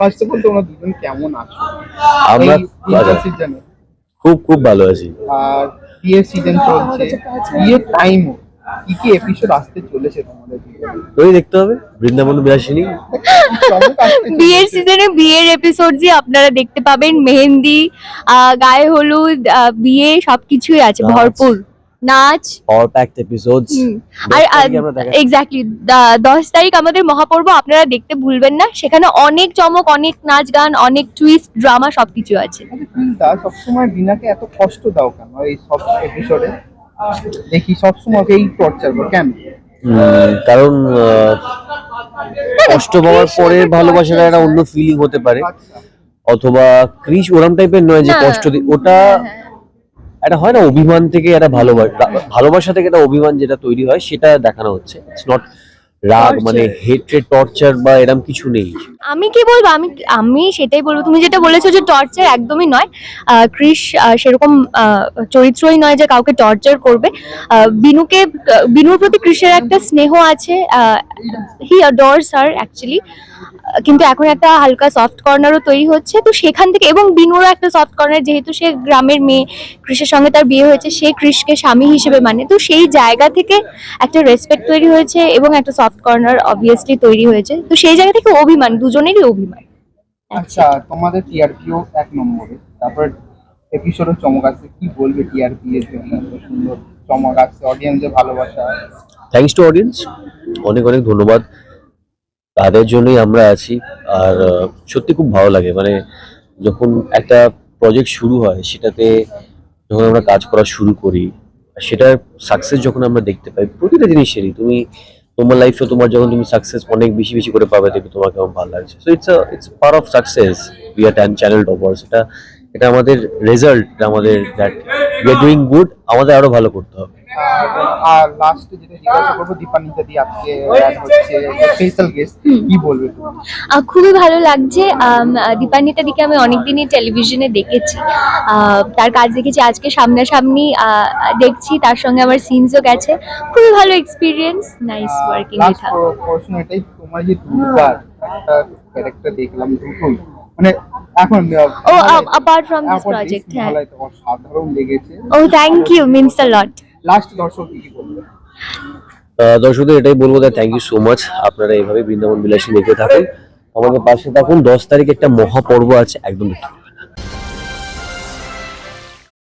First of all তোমরা দুজন কেমন আছো? আমরা খুব খুব ভালো আছি। আর বিয়ের সিজন চলছে। বিয়ের টাইমও কি কি এপিসোড আসতে চলেছে তোমাদের ওই দেখতে হবে। বৃন্দাবন বিলাসিনী বিয়ের সিজনে বিয়ের এপিসোড যে আপনারা দেখতে পাবেন। মেহেন্দি গায়ে হলুদ বিয়ে সবকিছুই আছে ভরপুর। নাচ। Power packed episodes. আর এক্স্যাক্টলি দশ তারিখ আমাদের মহাপর্ব আপনারা দেখতে ভুলবেন না। সেখানে অনেক চমক অনেক নাচ গান অনেক টুইস্ট ড্রামা সবকিছু আছে। আচ্ছা, সবসময় বিনাকে এত কষ্ট দাও কেন এই সব এপিসোডে দেখি সবসময় এই টর্চার করো কেন? কারণ আহ, কষ্ট পাওয়ার পরে ভালোবাসাটা একটা অন্য ফিলিং হতে পারে। আচ্ছা। অথবা ক্রিস ওরম টাইপের নয় যে কষ্ট ওটা একটা হয় না, অভিমান থেকে একটা ভালোবাসা ভালোবাসা থেকে একটা অভিমান যেটা তৈরি হয়, সেটা দেখানো হচ্ছে। ইটস নট রাগ মানে হেট্রেড টর্চার বা এরম কিছু নেই। আমি কি বলব? আমি আমি সেটাই বলব। তুমি যেটা বলেছ যে টর্চার একদমই নয়। ক্রিস সেরকম চরিত্রই নয় যে কাউকে টর্চার করবে। বিনুকে বিনুর প্রতি ক্রিসের একটা স্নেহ আছে। হি অডোরস হার অ্যাকচুয়ালি কিন্তু এখন একটা হালকা সফট কর্নারও তৈরি হচ্ছে। তো সেখান থেকে এবং বিনুরও একটা সফট কর্নার যেহেতু সে গ্রামের মেয়ে ক্রিসের সঙ্গে তার বিয়ে হয়েছে সে ক্রিসকে স্বামী হিসেবে মানে। তো সেই জায়গা থেকে একটা রেসপেক্ট তৈরি হয়েছে এবং একটা সফট কর্নার অবভিয়াসলি তৈরি হয়েছে। তো সেই জায়গা থেকে অভিমান দুজনেরই অভিমান। আচ্ছা তোমাদের টিআরপিও এক নম্বরে তারপর এপিসোডের চমক আছে কি বলবে টিআরপি এর জন্য? সুন্দর চমক আছে অডিয়েন্সের ভালোবাসা। থ্যাঙ্কস টু অডিয়েন্স অনেক অনেক ধন্যবাদ। তাদের জন্যই আমরা আছি আর সত্যি খুব ভালো লাগে। মানে যখন একটা প্রজেক্ট শুরু হয় সেটাতে যখন আমরা কাজ করা শুরু করি সেটার সাকসেস যখন আমরা দেখতে পাই প্রতিটা জিনিসেরই। তুমি তোমার লাইফে তোমার যখন তুমি সাকসেস অনেক বেশি বেশি করে পাবে, দেখবে তোমাকে আমার ভালো লাগছে। So it's it's part of success we are channel toppers এটা এটা আমাদের রেজাল্ট আমাদের that we are doing good আমাদের আরও ভালো করতে হবে। আর লাস্টে যেটা জিজ্ঞাসা করব দি আজকে হচ্ছে স্পেশাল গেস্ট কি বলবে খুবই ভালো লাগছে। দীপান্বিতা দিকে আমি অনেকদিনই টেলিভিশনে দেখেছি। তার কাজ দেখেছি আজকে সামনাসামনি দেখছি তার সঙ্গে আমার সিনসও গেছে। খুবই ভালো এক্সপিরিয়েন্স নাইস ওয়ার্কিং উইথ প্রশ্ন এটাই তোমার যে দুর্গার ক্যারেক্টার দেখলাম দুটোই। মানে এখন ও অ্যাপার্ট ফ্রম দিস প্রজেক্ট হ্যাঁ। লেগেছে। ও thank you means a lot last দর্শক কি বলবে? আহ, দর্শকদের এটাই বলব the thank you so much আপনারা এইভাবে বৃন্দাবন বিলাসী দেখে থাকেন। আমাদের পাশে থাকুন। দশ তারিখ একটা মহাপর্ব আছে একদম